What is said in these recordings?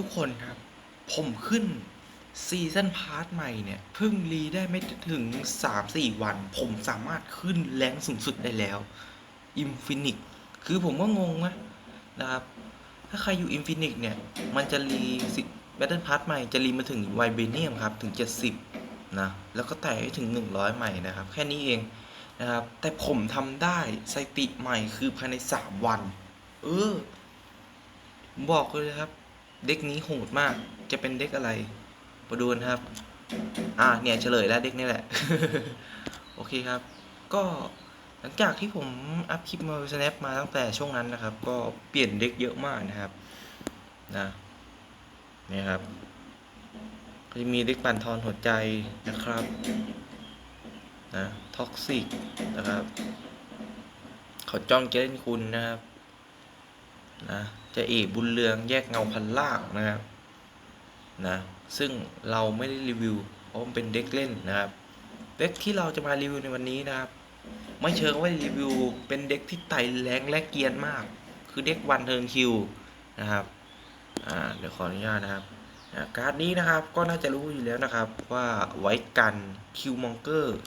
ทุกคนครับ ผมขึ้นซีซันพาร์ทใหม่เนี่ย เพิ่งรีได้ไม่ถึง 3-4 วัน ผมสามารถขึ้นแรงสูงสุดได้แล้วอินฟินิกคือผมก็งงนะนะครับ ถ้าใครอยู่อินฟินิกเนี่ย มันจะรีสิแบตเทิลพาร์ทใหม่จะรีมาถึงไวเบเนียมครับ ถึง 70 นะ แล้วก็แตะให้ถึง 100 ใหม่นะครับ แค่นี้เองนะครับ แต่ผมทำได้สติใหม่คือภายใน 3 วัน เออ บอกเลยครับ เด็กนี้โหดมาก จะเป็นเด็กอะไรมาดูกันครับ อ่าเนี่ยเฉลยแล้วเด็กนี่แหละ โอเคครับ ก็หลังจากที่ผมอัพคลิปมา snap มาตั้งแต่ช่วงนั้นนะครับ ก็เปลี่ยนเด็กเยอะมากนะครับนะเนี่ยครับก็จะมีเด็กปั่นทอนหัวใจนะครับนะท็อกซิกนะครับเขาจ้องจะเล่นคุณนะครับนะ จะเอกบุญเรืองแยกเงาพันล่างนะครับนะซึ่งเราไม่ได้รีวิวเพราะมันเป็นเด็กเล่นนะครับเด็กที่เราจะมารีวิวในวันนี้นะครับ ไม่เชิงว่ารีวิวเป็นเด็กที่ไต่แรงและเกียนมาก คือเด็กวันเทิร์นคิวนะครับอ่าเดี๋ยวขออนุญาตนะครับการ์ดนี้นะครับก็น่าจะรู้อยู่แล้วนะครับว่าไว้กันคิวมองเกอร์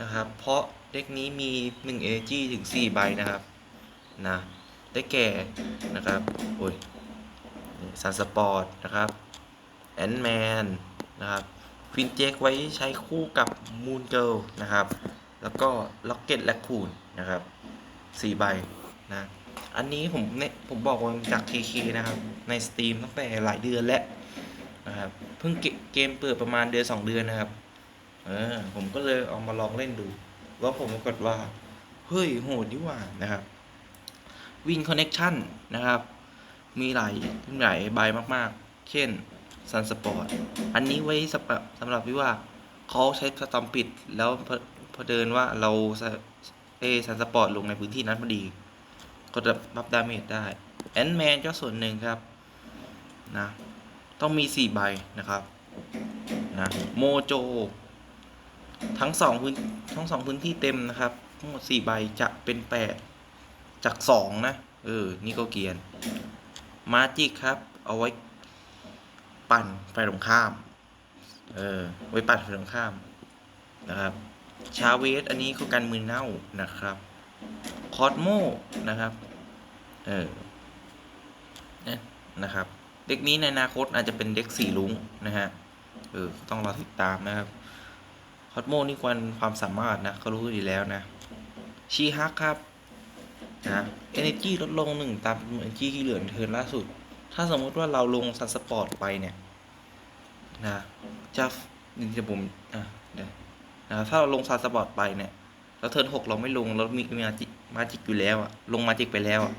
นะครับเพราะเด็กนี้มี1 AG ถึง 4 ใบนะครับนะ ได้แก่นะครับโอ้ยซันสปอร์ตนะครับแอนแมนนะครับควินเจกไว้ใช้คู่กับมูนเกิลนะครับ แล้วก็ล็อกเก็ตและคูนนะครับสี่ใบนะ อันนี้ผมเนี่ยผมบอกว่าจาก TK นะครับ ในสตรีมตั้งแต่หลายเดือนแล้วนะครับ เพิ่งเกเกมเปิดประมาณเดือนสองเดือนนะครับ เออ ผมก็เลยเอามาลองเล่นดู แล้วผมปรากฏว่า เฮ้ย โหดดีว่านะครับ วินคอนเน็กชันนะครับ มีหลายหลายใบมากๆ เช่นซันสปอร์ตอันนี้ไว้สำหรับสำหรับที่ว่าเขาใช้สตอมปิด แล้วพอพอเดินว่าเราเอซันสปอร์ตลงในพื้นที่นั้นพอดี ก็จะรับดาเมจได้แอนด์แมนก็ส่วนหนึ่งครับนะต้องมีสี่ใบนะครับนะโมโจ ทั้งสองพื้นทั้งสองพื้นที่เต็มนะครับ ทั้งหมดสี่ใบจะเป็นแปด จากสองนะ เออ นี่ก็เกียนมาจิกครับ เอาไว้ปั่นไฟตรงข้าม เออ ไว้ปั่นไฟตรงข้ามนะครับ ชาเวส อันนี้คือการมือเน่านะครับ คอสโมนะครับ เออเนี่ยนะครับ เด็กนี้ในอนาคตอาจจะเป็นเด็กสี่ลุงนะฮะ เออ ต้องรอติดตามนะครับ คอสโมนี่ควรความสามารถนะเขารู้อยู่แล้วนะ ชีฮักครับ นะ energy ลดลงหนึ่งตามเหมือนที่เหลือเทิร์นล่าสุด ถ้าสมมุติว่าเราลงซันสปอร์ตไปเนี่ยนะจะนี่จะผมอะเดี๋ยวนะถ้าเราลงซันสปอร์ตไปเนี่ยแล้วเทิร์นหกเราไม่ลงเรามีมาจิมาจิกอยู่แล้วอะลงมาจิกไปแล้วอะ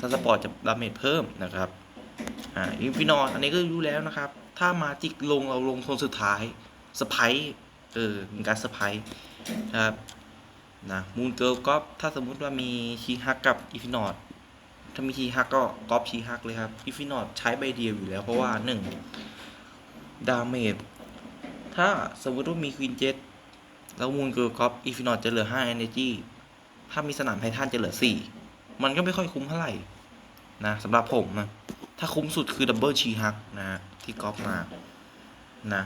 ซันสปอร์ตจะดาเมจเพิ่มนะครับอ่าอินฟินออันนี้ก็รู้แล้วนะครับ ถ้ามาจิกลงเราลงโซนสุดท้ายสไปเออมีการสไปนะครับ นะมูนเกิลก็ถ้าสมมุติว่ามีชีฮักกับอีฟินอดถ้ามีชีฮักก็ก๊อปชีฮักเลยครับอีฟินอดใช้ใบเดียวอยู่แล้วเพราะว่าหนึ่งดาเมจถ้าสมมติว่ามีควีนเจ็ตแล้วมูนเกิลก๊อปอีฟินอดจะเหลือ5 energy ถ้ามีสนามไททันจะเหลือ 4 มันก็ไม่ค่อยคุ้มเท่าไหร่นะสำหรับผมนะ ถ้าคุ้มสุดคือดับเบิลชีฮักนะที่ก๊อปมานะ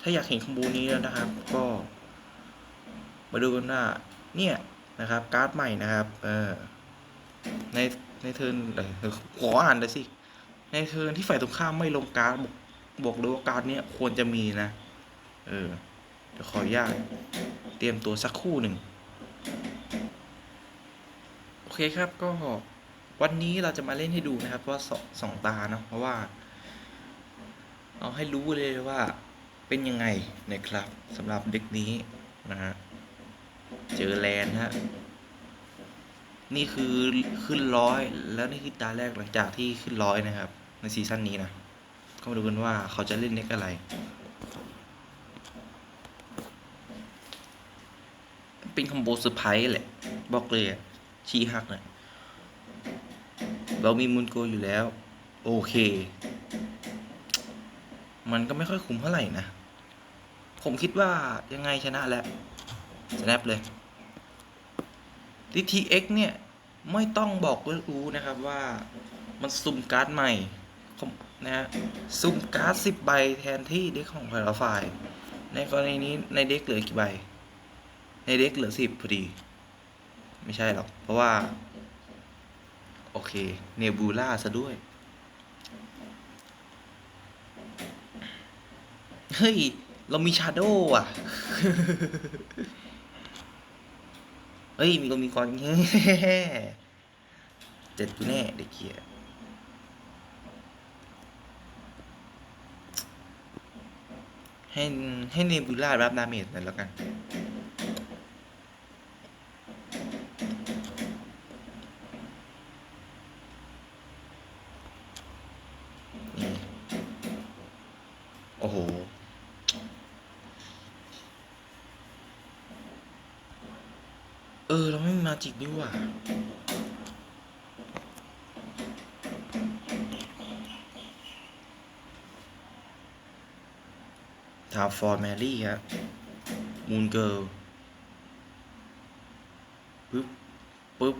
ถ้าอยากเห็นคอมโบนี้แล้วนะครับ ก็ มาดูกันว่า เนี่ยนะครับการ์ดใหม่นะครับเออในในเทิร์นเดี๋ยวขออ่านเลยสิ ในเทิร์นที่ฝ่ายตรงข้ามไม่ลงการ์ดบอกบอกเลยว่าการ์ดเนี้ยควรจะมีนะ เออเดี๋ยวขออนุญาตเตรียมตัวสักคู่หนึ่งโอเคครับก็วันนี้เราจะมาเล่นให้ดูนะครับว่าสอสองตาเนาะเพราะว่า เอาให้รู้เลยว่าเป็นยังไงนะครับสำหรับเด็กนี้นะฮะ เจอแลนฮะ นี่คือขึ้นร้อยแล้วนี่คือตาแรกหลังจากที่ขึ้นร้อยนะครับ ในซีซั่นนี้นะ ก็มาดูกันว่าเขาจะเล่นเน็กอะไร เป็นคอมโบเซอร์ไพรส์แหละ บอกเลยอะชีฮักเนี่ยเรามีมูลโกอยู่แล้ว โอเค มันก็ไม่ค่อยคุ้มเท่าไหร่นะ ผมคิดว่ายังไงชนะแล้ว snap เลย DTX เนี่ย ไม่ต้องบอกเรื่องรู้นะครับว่ามันซุ่มการ์ดใหม่นะฮะสุ่มการ์ดสิบใบแทนที่เด็กของแต่ละฝ่าย ในกรณีนี้ในเด็กเหลือกี่ใบ ในเด็กเหลือสิบพอดี ไม่ใช่หรอก เพราะว่า โอเค เนบูล่าซะด้วย เฮ้ย เรามีชาโดว์อะ เฮ้ย มีก็มีคอนเฮ้เจ็ดกูแน่เด็กเกียให้ให้เนบูล่ารับดาเมจหน่อยแล้วกัน โอ้โห เออเราไม่มีมาจิกนี่หว่าทาฟอร์แมรี่ครับมูนเกิลปึ๊บปึ๊บ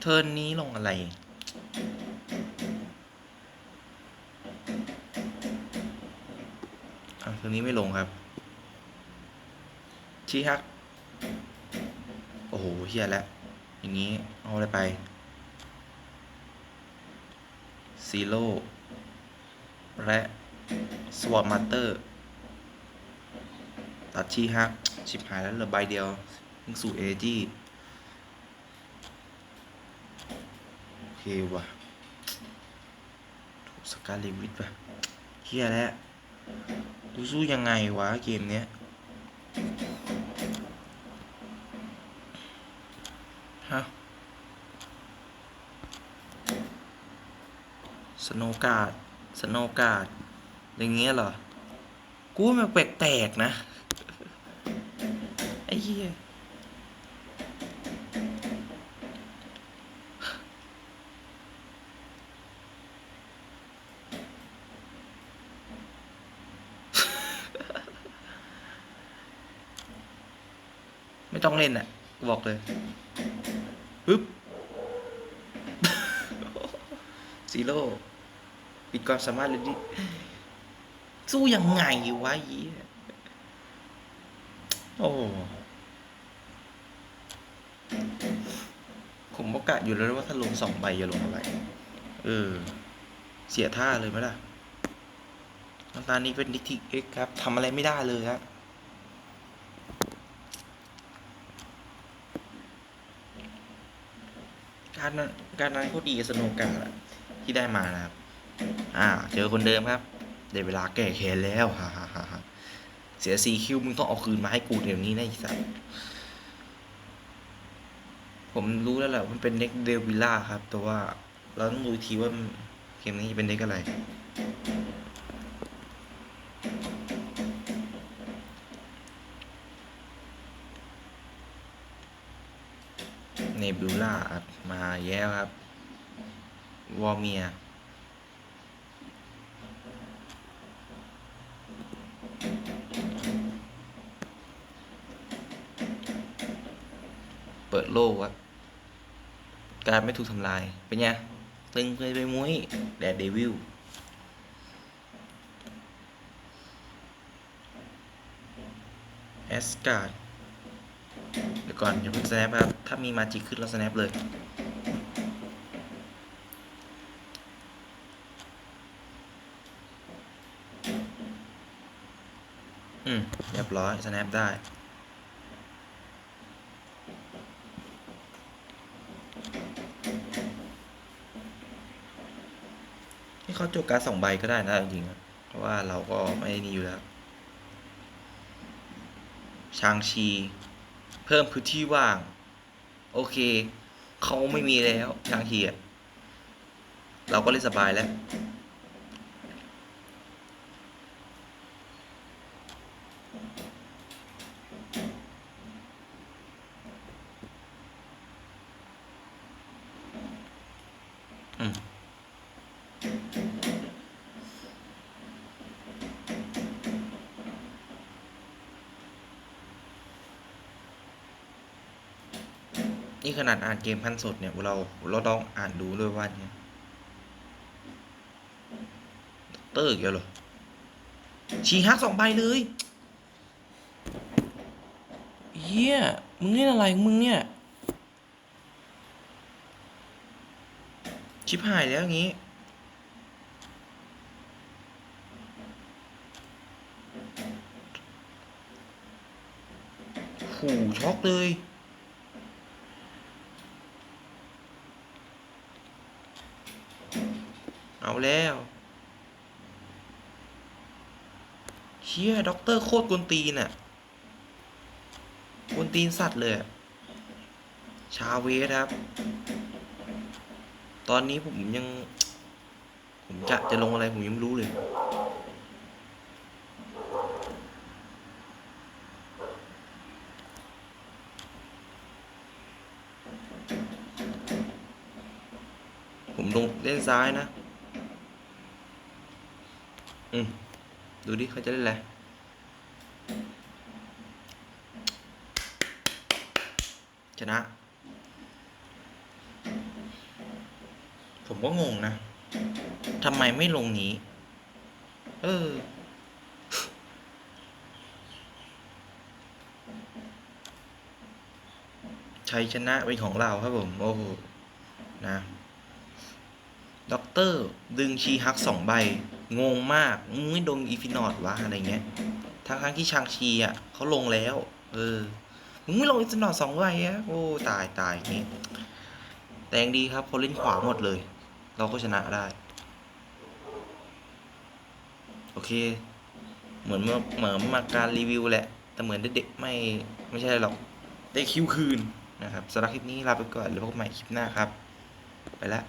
เทิร์นนี้ลงอะไร อะเทิร์นนี้ไม่ลงครับ ชี้ฮัก โอ้โหเฮียแล้ว อย่างนี้ เอาอะไรไปซีโร่และสวอตมาเตอร์ ตัดชีฮักชิบหายแล้วเหลือใบเดียวยิงสู่เอจีโอเคว่ะถูกสกาลิวิทว่ะเฮียแล้วกูสู้ยังไงวะ เกมเนี้ย ฮะสโนการ์ดสโนการ์ดอย่างเงี้ยเหรอ กูมันแปลกๆนะ ไอ้เหี้ยไม่ต้องเล่นอะ บอกเลย ปึ๊บ ซีโร่ปิดความสามารถเลยดิสู้ยังไงวะยี่โอ้ผมประกาศอยู่แล้วว่าถ้าลงสองใบจะลงอะไร เออ เสียท่าเลยไหมล่ะน้ำตาลนี้เป็นดิทิกเอ็กครับทำอะไรไม่ได้เลยครับการนั้นการนั้นเขาดีกับสโนว์การ์ดอะ ที่ได้มานะครับ อ่า เจอคนเดิมครับได้เวลาแก้แค้นแล้วฮ่าฮ่าฮ่าเสียซีคิวมึงต้องเอาคืนมาให้กูเดี๋ยวนี้นะไอ้สัสผมรู้แล้วแหละมันเป็นเด็กเดวิล่าครับ แต่ว่าเราต้องดูทีว่าเกมนี้จะเป็นเด็กอะไร เนบิวล่ามาแย้วครับ วอร์เมีย เปิดโลกครับ การไม่ถูกทำลาย เป็นไง ตึงเคยไปมุ้ย แดดเดวิลแอสการ์ดเดี๋ยวก่อนอย่าเพิ่งแนปครับ ถ้ามีมาจิกขึ้นเราสแนปเลย อืมเรียบร้อยสแนปได้นี่เขาจบการสองใบก็ได้นะจริงๆเพราะว่าเราก็ไม่นี่อยู่แล้วชางชี เพิ่มพื้นที่ว่าง โอเค เขาไม่มีแล้วชางชีอะเราก็เล่นสบายแล้ว นี่ขนาดอ่านเกมพันสดเนี่ย เราเราต้องอ่านดูด้วยว่าเนี่ยเตอร์อีกแล้วเหรอชีฮักสองใบเลยเฮียมึงเล่นอะไรมึงเนี่ย ชิบหายแล้วงงี้ หูช็อกเลย เอา แล้ว เชี่ยด็อกเตอร์โคตรกวนตีนอะกวนตีนสัตว์เลย ชาเวสครับ ตอนนี้ผมยัง ผมจะจะลงอะไรผมยังไม่รู้เลยผมลงเล่นซ้ายนะ อืมดูดิเขาจะเล่นอะไรชนะ ผมก็งงนะทำไมไม่ลงนี้ เออ ชัยชนะเป็นของเราครับผม โอ้โห นะ ด็อกเตอร์ ดึงชีฮักสองใบ งงมากมึงไม่โดนอีฟินอดวะอะไรเงี้ยทั้งทั้งที่ชางชีอะเขาลงแล้ว เออมึงไม่ลงอีฟินอดสองใบอะโอ้ตายตายอย่างงี้แต่ยังดีครับพอเล่นขวาหมดเลย เราก็ชนะได้ โอเค เหมือนเมื่อเหมือนมาการรีวิวแหละ แต่เหมือนเด็กๆไม่ไม่ใช่หรอกได้คิวคืนนะครับสำหรับคลิปนี้ลาไปก่อนแล้วพบใหม่คลิปหน้าครับ ไปแล้ว